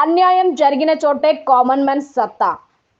అన్యాయం జరిగిన చోటే కామన్ మ్యాన్ సత్తా.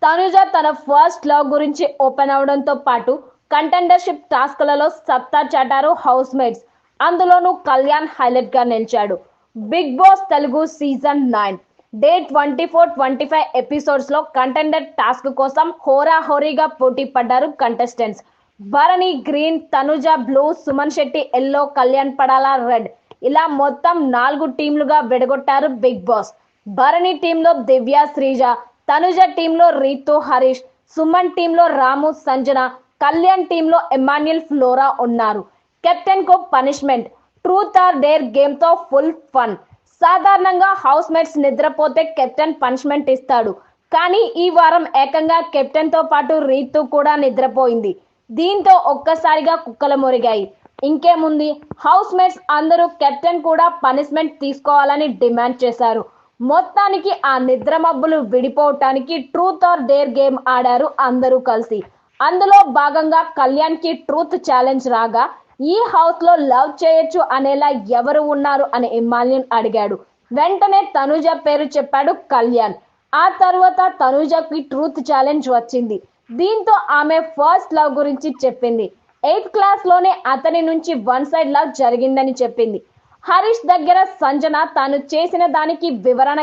తనుజ తన ఫస్ట్ లవ్ గురించి ఓపెన్ అవడంతో పాటు కంటెండర్షిప్ టాస్క్లలో సత్తా చాటారు హౌస్ మేట్స్ అందులోనూ కళ్యాణ్ హైలైట్గా నిలిచాడు. Bigg Boss Telugu season nine. Day twenty four twenty five ఎపిసోడ్స్లో కంటెండర్ టాస్క్ కోసం హోరాహోరీగా పోటీ పడ్డారు contestants. Bharani green Tanuja blue Suman Shetty yellow Kalyan Padala red. ఇలా మొత్తం నాలుగు టీంలుగా విడగొట్టారు బిగ్ బాస్. భరణి టీంలో దివ్య శ్రీజ తనుజ టీంలో రీతు హరీష్ సుమన్ టీంలో రాము సంజన కళ్యాణ్ టీంలో ఎమాన్యుల్ ఫ్లోరా ఉన్నారు. కెప్టెన్కు పనిష్మెంట్ ట్రూత్ ఆర్ డేర్ గేమ్తో ఫుల్ ఫన్. సాధారణంగా హౌస్ మేట్స్ నిద్రపోతే కెప్టెన్ పనిష్మెంట్ ఇస్తాడు. కానీ ఈ వారం ఏకంగా కెప్టెన్తో పాటు రీతు కూడా నిద్రపోయింది. దీంతో ఒక్కసారిగా కుక్కలు మురిగాయి. ఇంకేముంది? హౌస్ మేట్స్ అందరూ కెప్టెన్ కూడా పనిష్మెంట్ తీసుకోవాలని డిమాండ్ చేశారు. మొత్తానికి ఆ నిద్ర మబ్బులు విడిపోవటానికి ట్రూత్ ఆర్ డేర్ గేమ్ ఆడారు అందరూ కలిసి. అందులో భాగంగా కళ్యాణ్కి ట్రూత్ ఛాలెంజ్ రాగా ఈ హౌస్లో లవ్ చేయొచ్చు అనేలా ఎవరు ఉన్నారు అని ఇమాలియన్ అడిగాడు. వెంటనే తనుజ పేరు చెప్పాడు కళ్యాణ్. ఆ తర్వాత తనుజకి ట్రూత్ ఛాలెంజ్ వచ్చింది. దీంతో ఆమె ఫస్ట్ లవ్ గురించి చెప్పింది. ఎయిత్ క్లాస్లోనే అతని నుంచి వన్ సైడ్ లవ్ జరిగిందని చెప్పింది. హరీష్ దగ్గర సంజన తాను చేసిన దానికి వివరణ